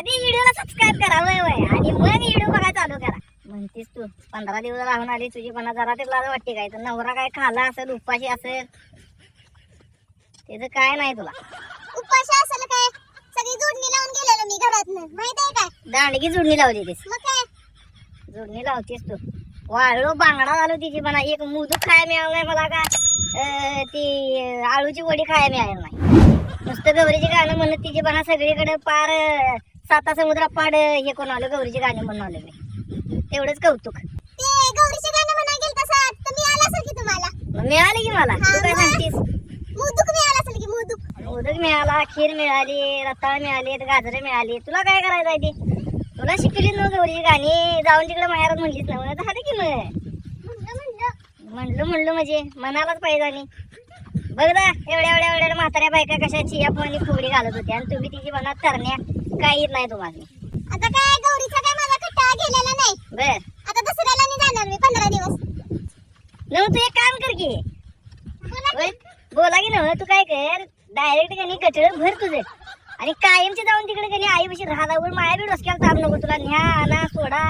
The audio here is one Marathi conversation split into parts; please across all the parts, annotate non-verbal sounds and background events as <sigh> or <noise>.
आधी व्हिडिओला सबस्क्राईब करा वय वय. आणि मग व्हिडिओ बघायला चालू करा. म्हणतीस तू पंधरा दिवस राहून आली तुझी पण जरा ते लाज वाटते काय? तर नवरा काय खाला असेल उपाशी असेल? त्याचं काय नाही तुला. उपाशी असेल काय? सगळी जोडणी लावून गेलेलो मी घरातनं. माहीत आहे काय दांडगी जुडणी लावली तीस मग काय? जुडणी लावतीस तू. वाळलो बांगडा झालो तिची पण एक मुदूक खायला मिळालं नाही मला का? ती आळूची वडी खायला मिळाली नाही. नुसतं गौरीची गाणं म्हणत तिची बना सगळीकडे पार साता समुद्रा पाड हे कोण आलं? गौरीची गाणी म्हणून आलो मी. तेवढंच कौतुक. ते गौरीचे गाणं म्हणा गेल तसं तर मी आला असेल की तुम्हाला? मग मिळाली की मला? तू काय सांगतीस मुदुक मी आला असेल की मुदुक? मोदक मिळाला खीर मिळाली रताळ मिळाली गाजरं मिळाली. तुला काय करायचं आहे ते? तुला शिकली ना गौरीची गाणी? जाऊन तिकडे माहेरात म्हणलीच ना म्हणत झालं की मग. म्हणलं म्हणलं. म्हणजे. मनालाच पाहिजे आणि. बघ ना एवढ्या एवढ्या एवढ्या म्हाताऱ्या बायका कशा चिया आणि फुगडी घालत होत्या आणि तुम्ही तिची मनात तरण्या. काही येत नाही तुम्हाला? आता काय गौरीचा काय माझा कट्टा गेलेला नाही. बर. आता दसऱ्याला नाही जाणार मी पंधरा दिवस. न तू एक काम कर की? बोला की. नव तू काय कर डायरेक्ट कनी गटळ भर तुझे. आणि कायमचे जाऊन तिकडे कनी आई बशी राहता माया बी डोसक्याला ताप नको तुला न्या आणा सोडा.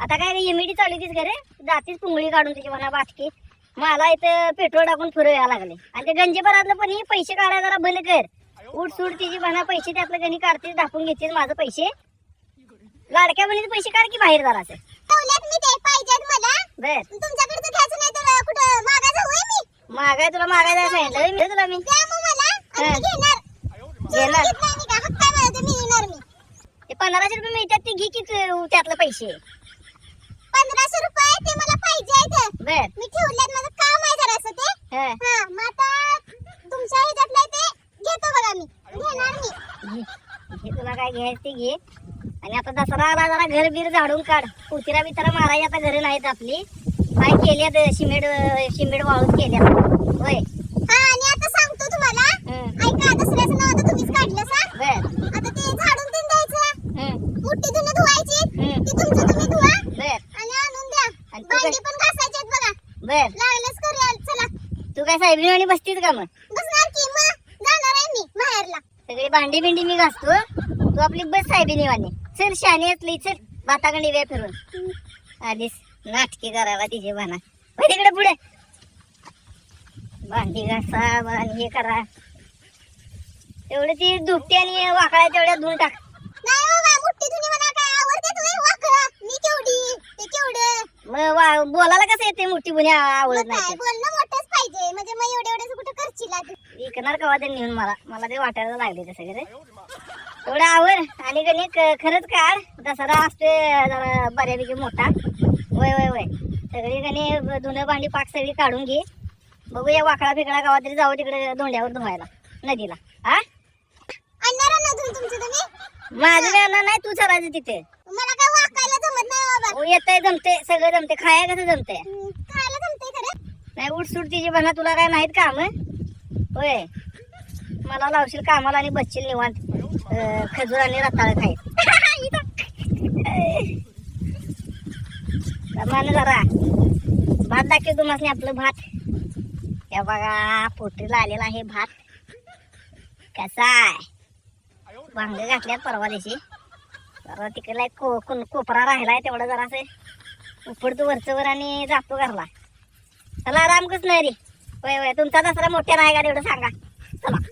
आता काय एमईडी चालू तीच घरे? जातीच पुंगळी काढून तुझी म्हणा बाटकी मला इथं पेट्रोल टाकून फिरवायला लागले. आणि ते गंजीभरातलं पण ही पैसे काढायला जरा बंद कर. उठ सूट तिची म्हणा पैसे त्यातलं कनी काढतीस दाखवून घेतीस माझं पैसे. लाडक्या बहिणीचे पैसे काढ की बाहेर ते बर. मी. मागाय तुला मागायला सांगितलं मी तुला मी. घेणार. ते ते पंधराशे रुपये मिळतात ते घे की तू त्यातलं पैसे पंधराशे रुपये ते मला पाहिजे आहेत बर मी ठेवल्यात माझं काम आहे जरासं ते हं. हा मग आता तुमच्या ह्याच्यातलं ते घेतो बघा मी घेणार मी घे. तुला काय घ्यायचं ते घे. आणि आता दसरा आला जरा घर बीर झाडून काढ. उतिरा बितिरा मारायची आता घरी नाहीत आपली. काय केल्यात शिमेड शिमेड वाळून केल्यात. होय. हा आणि आता सांगतो तुम्हाला. ऐका दसऱ्याचं नाव आता तुम्हीच काढलं सा बर आता ते झाडून तीन द्यायचं. मोठी धुणं धुवायची. ती तुमचं तुम्ही धुवा. बर. आणि आणून द्या. आणि तू भांडी काय- पण घासायची आहेत बघा. बर. लागलंच करूया. चला. तू काय साहेबीवाणी बसतीस का मग बसणार की मग जाणार आहे मी माहेरला सगळी भांडी बिंडी मी घासतो तू आपली बस साहेबीनीवानी चल शानी असली चल भाताकडे वे फिरून आधीच नाटकी करायला तिचे म्हणा तिकडे पुढे. भांडी घासा आणि हे करा. तेवढे ती दुपटी आणि वाकळा तेवढ्या धुवून टाक. मग वा- बोलायला कसं येते मोठी बुनी आवडत नाही बोलणं मोठंच पाहिजे. म्हणजे मग एवढे एवढे कुठं करशील? विकणार कवा ते नेऊन मला? मला ते वाटायला लागले ते सगळे तेवढं आवर आणि कणी क- खरंच काढ. दसरा असते जरा बऱ्यापैकी मोठा. वय वय वय. सगळी कणी धुणं भांडी पाक सगळी काढून घे. बघूया वाकडा फिकडा गावात तरी जाऊ तिकडे धोंड्यावर धुवायला नदीला. हा माझं आणणार नाही तू चरायचं तिथे. मला काय वाकायला जमत नाही बाबा. येतंय जमते सगळं जमते खाया कसं जमते नाही उठसूट तिची बना तुला काय नाहीत काम? होय. मला लावशील कामाला आणि बसशील निवांत. खजूर आणि रताळ खाय. <laughs> मान जरा. भात दाखव तुम्हाला आपलं भात. या बघा पोटरीला आलेला आहे भात. कसा आहे? भांग घातल्यात परवा दिवशी. जरा तिकडला एक को कोपरा राहिलाय तेवढा जरासं. उपडतो वरचं वर आणि जातो घरला. चला रामकृष्ण रे. होय होय. तुमचा दसरा मोठ्या नाही का एवढं सांगा. चला.